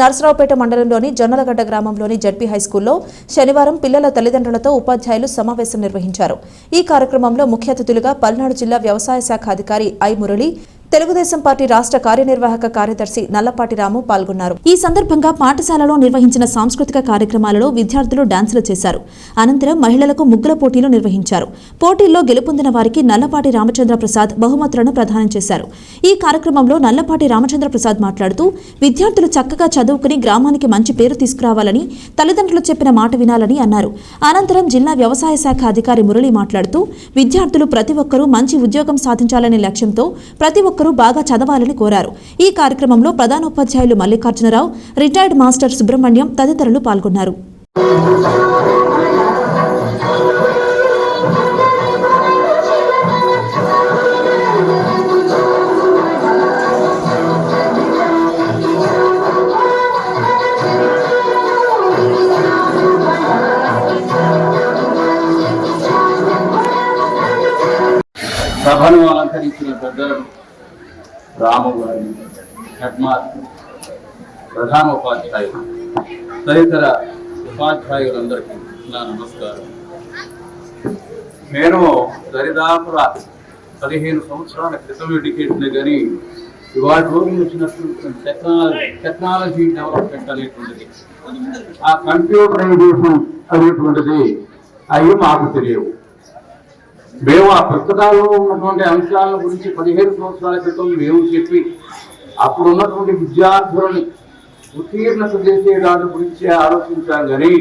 నరసరావుపేట మండలంలోని జొన్నలగడ్డ గ్రామంలోని జడ్పీ హైస్కూల్లో శనివారం పిల్లల తల్లిదండ్రులతో ఉపాధ్యాయులు సమావేశం నిర్వహించారు. ఈ కార్యక్రమంలో ముఖ్య అతిథులుగా పల్నాడు జిల్లా వ్యవసాయ శాఖ అధికారి ఐ మురళి తెలుగుదేశం పార్టీ రాష్ట్ర కార్యనిర్వాహక కార్యదర్శి నల్లపాటి రాము పాల్గొన్నారు. ఈ సందర్భంగా పాఠశాలలో నిర్వహించిన సాంస్కృతిక కార్యక్రమాలలో విద్యార్థులు డాన్సులు చేశారు. అనంతరం మహిళలకు ముగ్గుల పోటీలు నిర్వహించారు. పోటీల్లో గెలుపొందిన వారికి నల్లపాటి రామచంద్ర ప్రసాద్ బహుమతులను ప్రదానం చేశారు. ఈ కార్యక్రమంలో నల్లపాటి రామచంద్ర ప్రసాద్ మాట్లాడుతూ విద్యార్థులు చక్కగా చదువుకుని గ్రామానికి మంచి పేరు తీసుకురావాలని తల్లిదండ్రులు చెప్పిన మాట వినాలని అన్నారు. అనంతరం జిల్లా వ్యవసాయ శాఖ అధికారి మురళి మాట్లాడుతూ విద్యార్థులు ప్రతి ఒక్కరూ మంచి ఉద్యోగం సాధించాలనే లక్ష్యంతో ప్రతి ఒక్కరూ బాగా చదవాలని కోరారు. ఈ కార్యక్రమంలో ప్రధానోపాధ్యాయులు మల్లికార్జునరావు రిటైర్డ్ మాస్టర్ సుబ్రహ్మణ్యం తదితరులు పాల్గొన్నారు. సభను అలంకరించిన పెద్దలను రామవారి గారిని ప్రధాన ఉపాధ్యాయులు. తదితర ఉపాధ్యాయులందరికీ నా నమస్కారం. నేను దరిదాపుల పదిహేను సంవత్సరాల క్రితం ఎడ్యుకేషన్ కానీ ఇవాళ రోజులు వచ్చినటువంటి టెక్నాలజీ టెక్నాలజీ డెవలప్మెంట్ అనేటువంటిది ఆ కంప్యూటరైజేషన్ అనేటువంటిది అవి మాకు తెలియవు. మేము ఆ పుస్తకాల్లో ఉన్నటువంటి అంశాల గురించి పదిహేను సంవత్సరాల క్రితం మేము చెప్పి అప్పుడు ఉన్నటువంటి విద్యార్థులని ఉత్తీర్ణత చేసే దాని గురించి ఆలోచించాం కానీ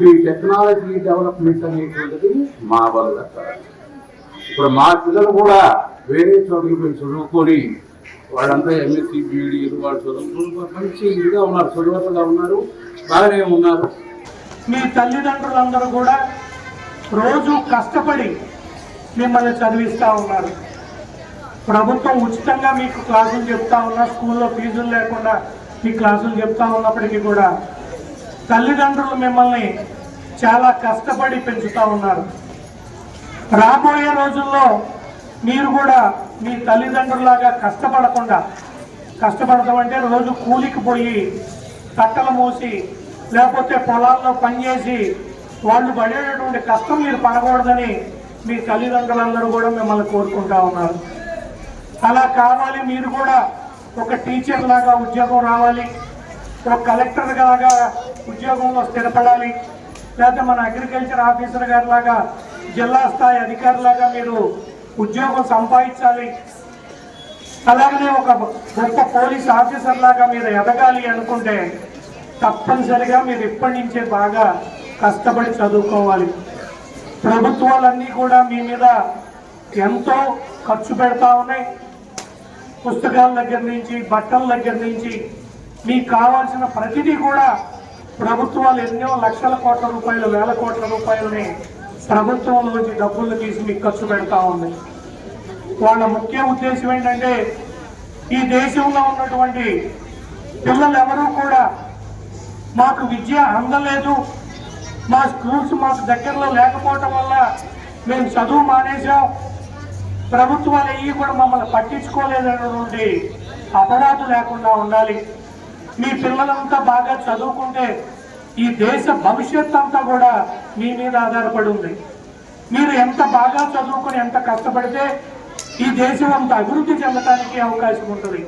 ఈ టెక్నాలజీ డెవలప్మెంట్ అనేటువంటిది మా వల్ల ఇప్పుడు మా పిల్లలు కూడా వేరే చోటుకి పోయి చదువుకొని వాళ్ళంతా ఎంఎస్సి బీడీలు వాళ్ళు చదువుకుని మంచి ఇదిగా ఉన్నారు చదువుతగా ఉన్నారు బాగానే ఉన్నారు. మీ తల్లిదండ్రులందరూ కూడా రోజు కష్టపడి మిమ్మల్ని చదివిస్తూ ఉన్నారు. ప్రభుత్వం ఉచితంగా మీకు క్లాసులు చెప్తా ఉన్నా స్కూల్లో ఫీజులు లేకుండా మీ క్లాసులు చెప్తా ఉన్నప్పటికీ కూడా తల్లిదండ్రులు మిమ్మల్ని చాలా కష్టపడి పెంచుతూ ఉన్నారు. రాబోయే రోజుల్లో మీరు కూడా మీ తల్లిదండ్రులాగా కష్టపడకుండా కష్టపడతామంటే రోజు కూలికి పోయి కట్టలు మూసి లేకపోతే పొలాల్లో పనిచేసి వాళ్ళు పడేటటువంటి కష్టం మీరు పడకూడదని మీ తల్లిదండ్రులందరూ కూడా మిమ్మల్ని కోరుకుంటా ఉన్నారు. అలా కావాలి మీరు కూడా ఒక టీచర్ లాగా ఉద్యోగం రావాలి ఒక కలెక్టర్ లాగా ఉద్యోగంలో స్థిరపడాలి లేకపోతే మన అగ్రికల్చర్ ఆఫీసర్ గారి లాగా జిల్లా స్థాయి అధికారులాగా మీరు ఉద్యోగం సంపాదించాలి. అలాగనే ఒక గొప్ప పోలీస్ ఆఫీసర్ లాగా మీరు ఎదగాలి అనుకుంటే తప్పనిసరిగా మీరు ఇప్పటి నుంచే బాగా కష్టపడి చదువుకోవాలి. ప్రభుత్వాలన్నీ కూడా మీ మీద ఎంతో ఖర్చు పెడతా ఉన్నాయి. పుస్తకాల దగ్గర నుంచి బట్టల దగ్గర నుంచి మీకు కావాల్సిన ప్రతిదీ కూడా ప్రభుత్వాలు ఎన్నో లక్షల కోట్ల రూపాయలు వేల కోట్ల రూపాయలని ప్రభుత్వంలోంచి డబ్బులు తీసి మీకు ఖర్చు పెడతా ఉంది. వాళ్ళ ముఖ్య ఉద్దేశం ఏంటంటే ఈ దేశంలో ఉన్నటువంటి పిల్లలు ఎవరూ కూడా మాకు విద్య అందలేదు. మా స్కూల్స్ మాకు దగ్గరలో లేకపోవటం వల్ల మేము చదువు మానేసాం ప్రభుత్వాలు అయ్యి కూడా మమ్మల్ని పట్టించుకోలేదన్నటువంటి అపరాధం లేకుండా ఉండాలి. మీ పిల్లలంతా బాగా చదువుకుంటే ఈ దేశ భవిష్యత్ అంతా కూడా మీ మీద ఆధారపడి ఉంది. మీరు ఎంత బాగా చదువుకుని ఎంత కష్టపడితే ఈ దేశం అంత అభివృద్ధి చెందడానికి అవకాశం ఉంటుంది.